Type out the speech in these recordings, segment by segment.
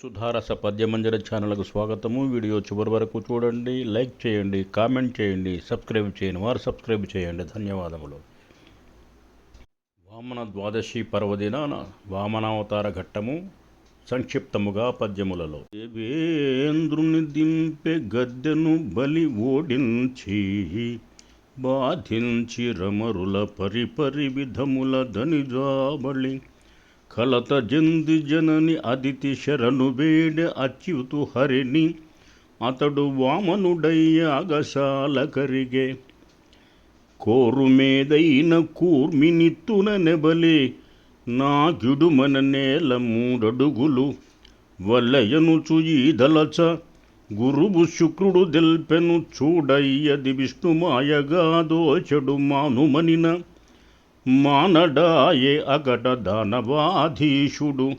సుధారస పద్యమంజర ఛానల్కు స్వాగతము. వీడియో చివరి వరకు చూడండి లైక్ చేయండి కామెంట్ చేయండి సబ్స్క్రైబ్ చేయండి వారు సబ్స్క్రైబ్ చేయండి. ధన్యవాదములు. వామన ద్వాదశి పర్వదినాన వామనావతార ఘట్టము సంక్షిప్తముగా పద్యములలో. దేవేంద్రుని దింపె గద్దెను బలి ఓడించి బాధించి రమరుల పరిపరి విధముల ధనిజాబళి కలత జంది జనని అదితి శరణు వేడ అచ్యుతు హరిణి. అతడు వామనుడయ్యాగశాల కరిగే. కోరుమేదైన కూర్మినిత్తున నెబలి. నాగిడుమన నేల మూడడుగులు. వల్లయనుచు ఈదలచ. గురువు శుక్రుడు దెల్పెను చూడయ్యది విష్ణుమాయగా దోచడు మానుమనిన. మానడాయే అగట దానవాధీషుడు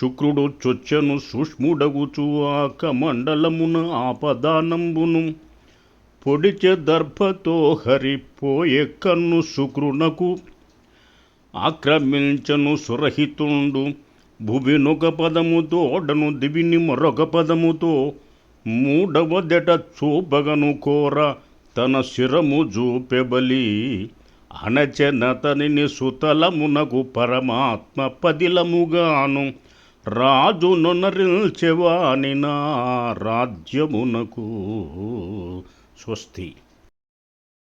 శుక్రుడు చొచ్చెను సూక్ష్ముడగుచు ఆక మండలమున ఆపదానంబును. పొడిచె దర్భతో హరిపోయే కన్ను శుక్రునకు. ఆక్రమించను సురహితుండు. భువినొక పదము తోడను దివిని మరొక పదముతో. మూడవ దెట చూపగను కోర తన శిరము జూపెబలి. అణచెనతనిని సుతలమునకు పరమాత్మ పదిలముగాను. రాజు నొనరిల్చెవాని నా రాజ్యమునకు. స్వస్తి.